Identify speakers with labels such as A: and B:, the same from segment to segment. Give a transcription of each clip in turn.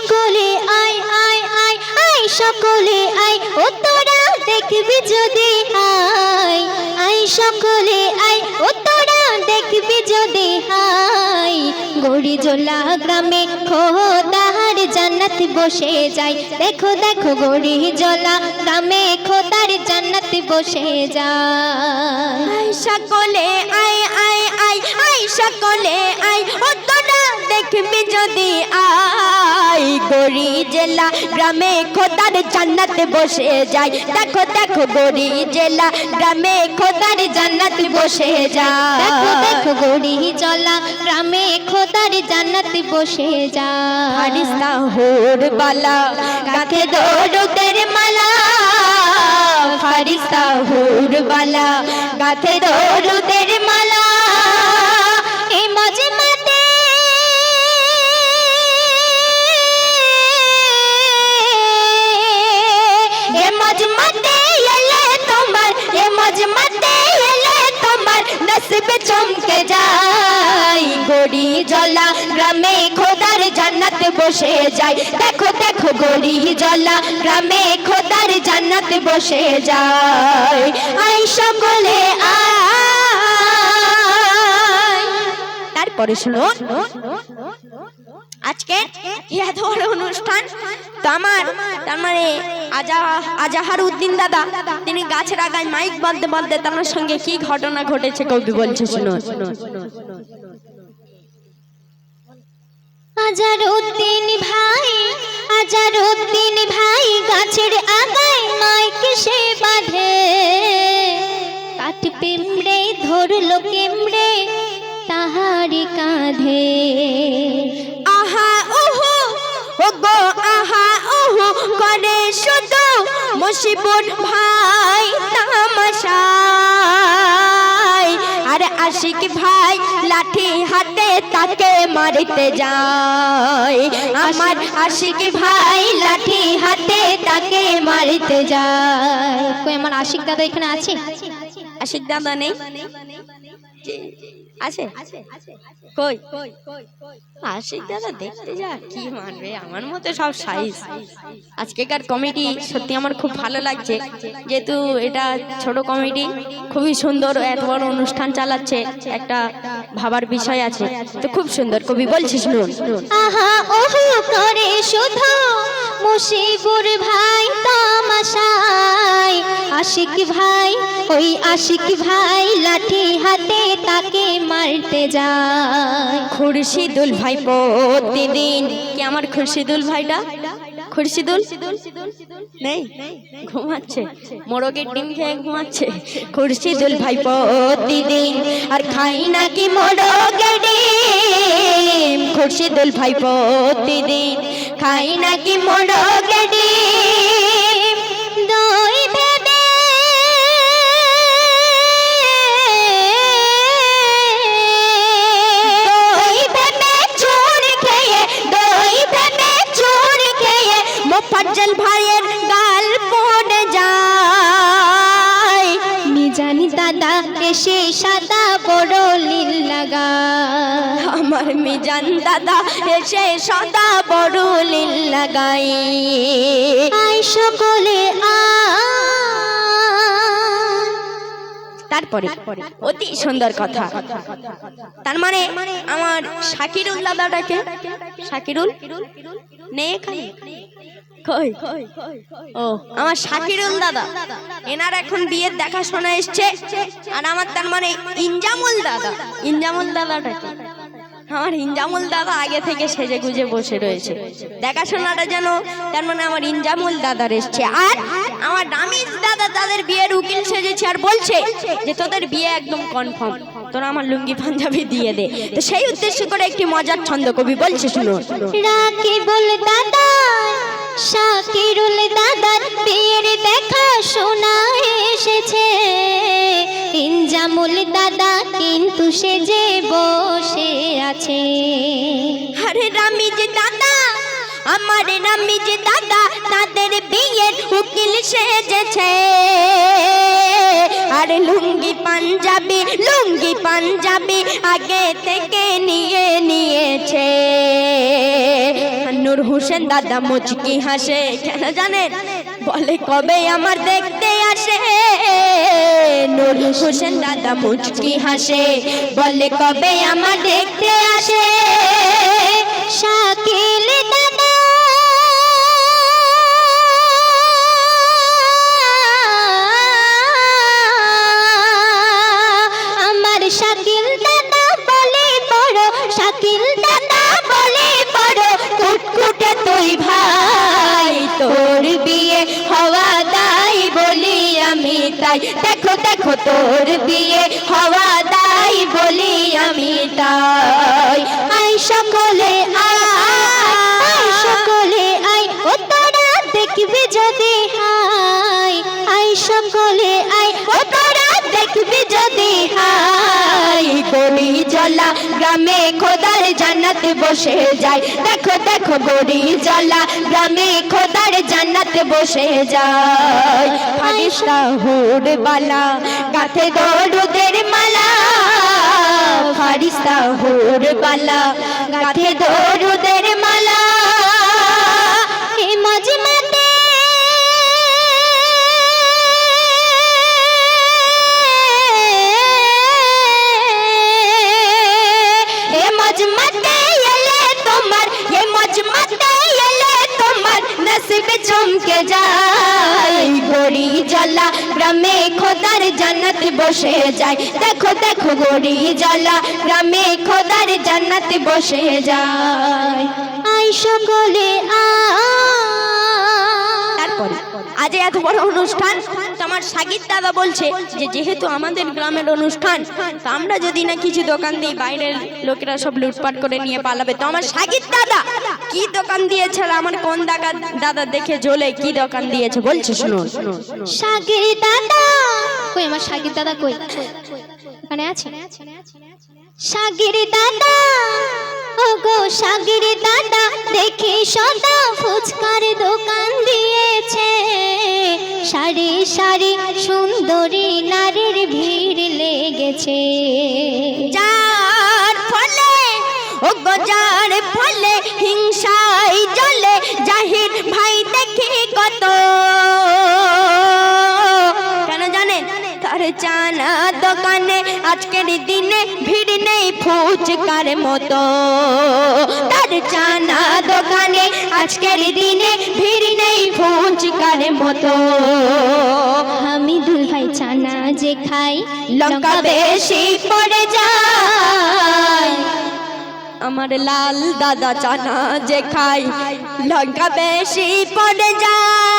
A: সকলে আয় আয় আয় আয় সকলে আয়, ও তোরা দেখবি যদি আয়। আয় সকলে আয়, ও তোরা দেখবি যদি আয়। গড়ি জোলা গ্রামে খোদার জান্নাত বসে যায়। দেখো দেখো গড়ি জোলা গ্রামে খোদার জান্নাত বসে যায়।
B: সকলে আয় আয় আয় গড়ি জেলা গ্রামে খোদার জান্নাত বসে যায়। দেখো দেখো গড়ি জেলা গ্রামে খোদার জান্নাত বসে যায়।
A: দেখো দেখো গড়ি চলা গ্রামে খোদার জান্নাত বসে যায়।
B: ফারিস্তা হোর বালা গাথে দৌড়দের মালা। ফারিস্তা হোর বালা গাথে দৌড়দের মালা। নসিবে চমকে যাই গড়ি জলা গ্রামে খোদার জান্নাত বসে যায়। দেখো দেখো গড়ি জলা গ্রামে খোদার জান্নাত বসে যায়। আই সকলে আয়। তারপরে শুনো আজকে এত অনুষ্ঠান। আমার, তার মানে আজাহার উদ্দিন দাদা, তিনি গাছের আগায় মাইক বলতে বলতে তার সঙ্গে কি ঘটনা ঘটেছে কবি বলছে শুনো
A: আজার উদ্দিন ভাই আজার উদ্দিন ভাই গাছের আগায় মাইক সে বাঁধে। কাঠ পিমড়ে ধরলো কেমড়ে তাহারি কাঁধে।
B: গো আহা ওহো করে শুধু মুসিবুর ভাই তামাশাই। আর আশিক ভাই লাঠি হাতে তাকে মারতে যায়। আমার আশিক ভাই লাঠি হাতে তাকে মারতে যায়।
A: কই আমার আশিক দাদা এখানে আছে?
B: আশিক দাদা নেই। আছে? কই? আশিক দাদা দেখতে যা কি মানবে আমার মতো সব সাইজ আজকেকার কমেডি সত্যি আমার খুব ভালো লাগছে। যেহেতু এটা ছোট কমেডি খুবই সুন্দর এত বড় অনুষ্ঠান চালাচ্ছে একটা ভাবার বিষয় আছে। তো খুব সুন্দর। কবি বলছিস শুনুন।
A: আহা ওহো করে শুধু মুসিবুর ভাই তামাশাই আশিক ভাই, ওই আশিক ভাই লাঠি হাতে তাকে মারতে যায়।
B: খুরশিদুল ভাই প্রতিদিন। কি আমার খুরশিদুল ভাইটা? খুরশিদুল? নেই। ঘুমাচ্ছে। মোরগের ডিম খেয়ে ঘুমাচ্ছে। খুরশিদুল ভাই প্রতিদিন আর খাই নাকি মোরগের ডিম? খুরশিদুল ভাই প্রতিদিন খাই নাকি মোরগের ডিম?
A: এসে সাদা বড় লীল লাগা।
B: আমার মিজান দাদা এসে সাদা বড় লীল লাগাই
A: আয় সকলে আ
B: তারপরে, অতি সুন্দর কথা। তার মানে আমার শাকিরুল দাদাটাকে, শাকিরুল? নেই ও, আমার শাকিরুল দাদা। এনার এখন বিয়ের দেখাশোনা এসছে, আর আমার তার মানে ইনজামুল দাদা। ইনজামুল দাদাটাকে। আমার ইনজামুল দাদা আগে থেকে সেজে গুজে বসে রয়েছে। দেখাশোনাটা যেন, তার মানে আমার ইনজামুল দাদার এসছে। আর আমার রামিজ দাদা তাদের বিয়ের উকিল সেজেছে আর বলছে যে, তোদের বিয়ে একদম কনফার্ম তোরা আমার লুঙ্গি পাঞ্জাবি দিয়ে দে। তো সেই উদ্দেশ্য করে একটি মজার ছন্দ কবি বলছে শুনো
A: রাকিবুল দাদা। শাকিরুল দাদার বিয়ের দেখা শোনা এসেছে। ইনজামুল দাদা কিন্তু সে যে বসে আছে।
B: আরে রামিজ দাদা, আমার রামিজ দাদা, তাদের বিয়ের উকিল সেজেছে। আর লুঙ্গি পাঞ্জাবি লুঙ্গি পাঞ্জাবি আগে থেকে নিয়ে নিয়েছে। নূর হোসেন দাদা মুচকি হাসে। কেন জানেন? বলে, কবে আমার দেখতে আসে? নূর হোসেন দাদা মুচকি হাসে। বলে, কবে আমার দেখতে আসে?
A: তাই। আই সকলে আয় সকলে আয়, ও তোরা দেখবি যদি হাই আই সকলে আয়, ও তোরা দেখবি যদি হাই গড়ি জলা গ্রামে খোদার জান্নাত বসে যায়। দেখো দেখো, গড়ি জলা গ্রামে খোদার জান্নাত বসে যায়। ফারিস্তা হুড বালা গাথে দৌড়ুদের মালা ফারিস্তা হুড বালা, গাথে দৌড়ুদের মালা। এ মজমাতে এ মজমাতে এলে তোমার, এ মজমাতে এলে তোমার, নসিবে চমকে যায়। গড়ি জ্বালা, গ্রামে খোদার জান্নাত বসে যায়। দেখো দেখো গড়ি জ্বালা গ্রামে খোদার জান্নাত বসে যায়। আই সকলে আ।
B: তারপরে আজ এত বড় অনুষ্ঠান আমার সাগির দাদা বলছে যে, যেহেতু আমাদের গ্রামের অনুষ্ঠান আমরা যদি না কিছু দোকান দিই বাইরের লোকেরা সব লুটপাট করে নিয়ে পালাবে, তো আমার সাগির দাদা, কি দোকান দিয়েছে আমার কোন দাদা দাদা দেখে জ্বলে, কি দোকান দিয়েছে, বলছে, শুনুন।
A: দাদা! কই, আমার সাগির দাদা কই? ওখানে আছে? সাগির দাদা! ও গো সাগির দাদা, দেখি সদা ফুচকার দোকান দিয়েছে। সারি সারি সুন্দরী নারীর ভিড় লেগেছে।
B: যার ফলে, ও গো যার ফলে হিংসাই জ্বলে, জাহির ভাই দেখি কত। কেন জানেন তার চানা দোকানে আজকের দিনে ফুচকার মতো। তার চানা দোকানে আজকের দিনে ভিড় নেই ফুচকার মতো।
A: আমি দুল ভাই চানা যে খাই
B: লঙ্কা বেশি পড়ে যায়। আমার লাল দাদা চানা যে খাই লঙ্কা বেশি পড়ে যায়।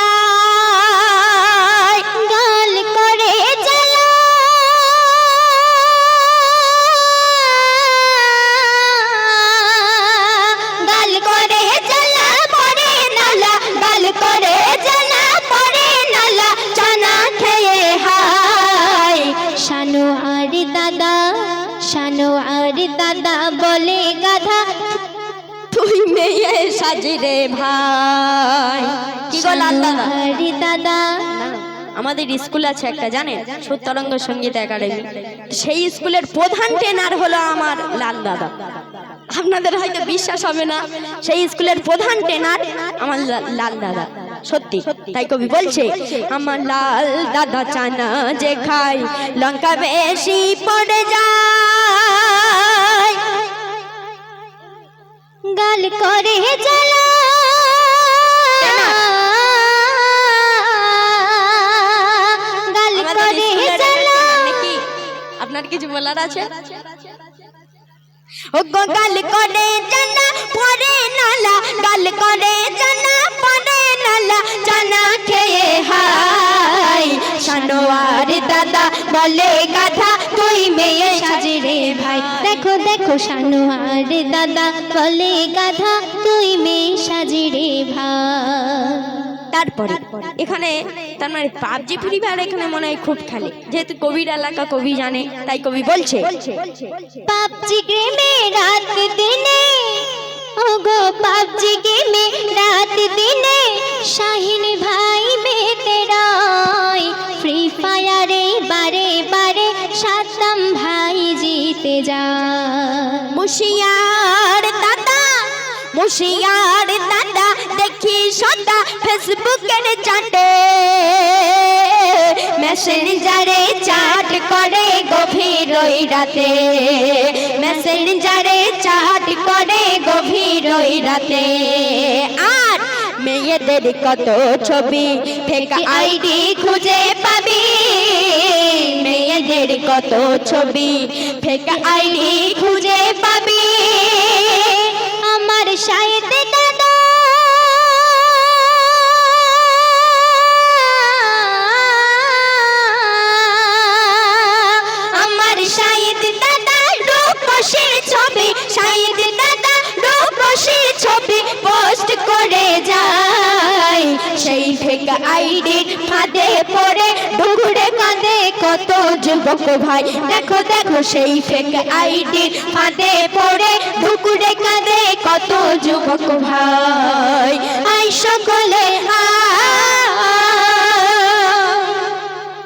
B: সাজিরে ভাই। কি গো লাল দাদা। আমাদের স্কুল আছে একটা জানেন? সত্যরঙ্গ সংগীত একাডেমি। সেই স্কুলের প্রধান ট্রেনার হলো আমার লাল দাদা আপনাদের হয়তো বিশ্বাস হবে না সেই স্কুলের প্রধান ট্রেনার আমার লাল দাদা সত্যি তাই কবি বলছে আমার লাল দাদা চানা যে খাই লঙ্কা বেশি পড়ে যায়।
A: গাল করে জ্বালা। গাল করে জ্বালা।
B: আপনার কিছু বলার আছে? ও গাল করে জানা পরে নালা। গাল করে জানা পরে নালা। জানা খেয়ে হাই
A: শানোয়ার দাদা। বলে গাধা তুই মেয়ে সাজরে ভাই। দেখো দেখো শানোয়ার দাদা বলে গাধা তুই মেয়ে সাজরে ভাই।
B: তারপরে এখানে তার মানে পাবজি ফ্রি ফায়ার এখানে মনে হয় খুব খেলে। যেহেতু কবির এলাকা কবি জানে তাই কবি বলছে।
A: পাবজি গেমে রাত দিনে ওগো পাবজি গেমে রাত দিনে শাহিন ভাই মেতে রয় ফ্রি ফায়ারে বারে বারে সাতম ভাই জিতে যায়।
B: মুশিয়ার দাদা মুশিয়ার দাদা দেখি সদা ফেসবুকের চাটে। মেসেঞ্জারে চাট করে গভীর ওই রাতে। মেসেঞ্জারে চাট করে গভীর ওই রাতে। আর মেয়েদের কত ছবি ফেক আইডি খুঁজে পাবি। কত ছবি? ফেকা আইনি খুঁজে কত যুবক ভাই? দেখো দেখো সেই ফেক আইডির ফাঁদে পড়ে ডুগুড়ে কাঁদে কত যুবক ভাই। আই সকলে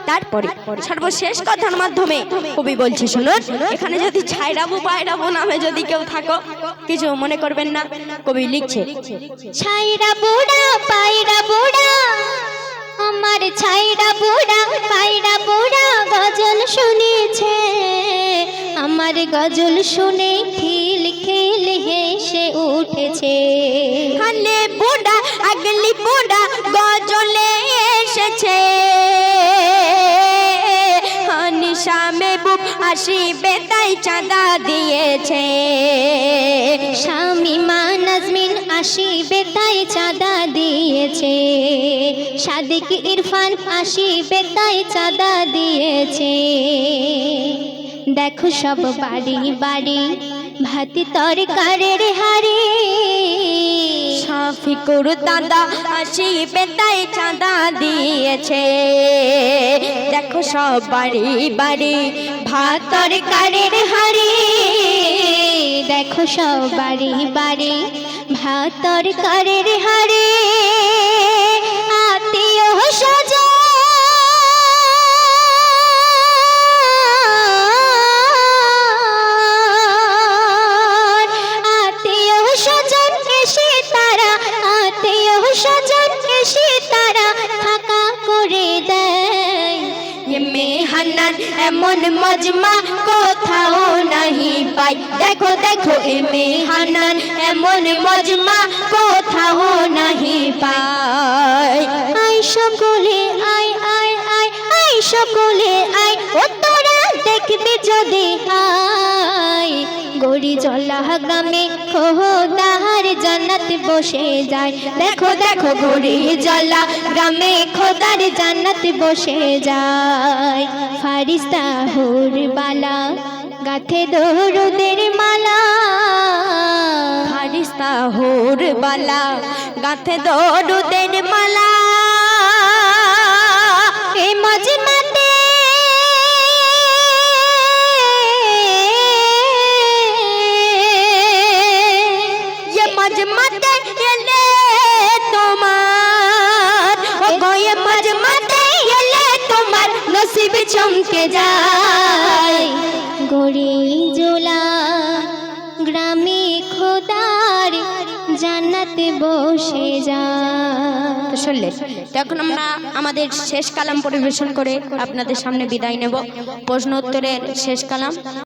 B: তারপরে সর্বশেষ কথার মাধ্যমে কবি বলছে, শুনুন, এখানে যদি ছাইরাবু পায়রাবু নামে যদি কেউ থাকো, কিছু মনে করবেন না? কবি লিখছে
A: ছাইরা বুড়া পায়রা বুড়া গজল শুনে খিল খিল হেসে উঠেছে।
B: হালে বুড়া আগলি বুড়া গজলে এসেছে। হানিশা মেবুব আসিবে তাই চাঁদা দিয়েছে।
A: শামিমা নাজমিন আসিবে তাই চাঁদা দিয়েছে। সাদিক ইরফান আসিবে তাই চাঁদা দিয়েছে। দেখো সব বাড়ি বাড়ি ভাতি তরকারের হাড়ি।
B: শফিকুর দাদা আসিবে তাই চাঁদা দিয়েছে। দেখো সব বাড়ি বাড়ি ভাত তরকারির হাড়ি।
A: দেখো সব বাড়ি বাড়ি ভাত তরকারের হাড়ি।
B: মেহান্নান এমন মজমা কোথাও নাহি পাই। দেখো দেখো এ মেহান্নান এমন মজমা কোথাও নাহি পাই।
A: আই সকলে আই আই আই আই সকলে আই ও তোরা দেখবি যদি আই গড়ি জলা গ্রামে খোদার জান্নাত বসে যায়। দেখো দেখো গড়ি জলা গ্রামে খোদার জান্নাত বসে যায়। ফারিস্তা হুর বালা, গাথে দৌড়দের মালা।
B: ফারিস্তা হোর বালা, গাথে দৌড়ুদের মালা।
A: এ মজমতে
B: এলে তোমার। ও গয়ে মজমতে এলে তোমার নসিব চমকে যায়।
A: গড়ি জোলা গ্রামে খোদার জান্নাতে বসে
B: যায়। শুনলে তো এখন আমরা আমাদের শেষ কালাম পরিবেশন করে আপনাদের সামনে বিদায় নেব। প্রশ্ন উত্তরের শেষ কালাম।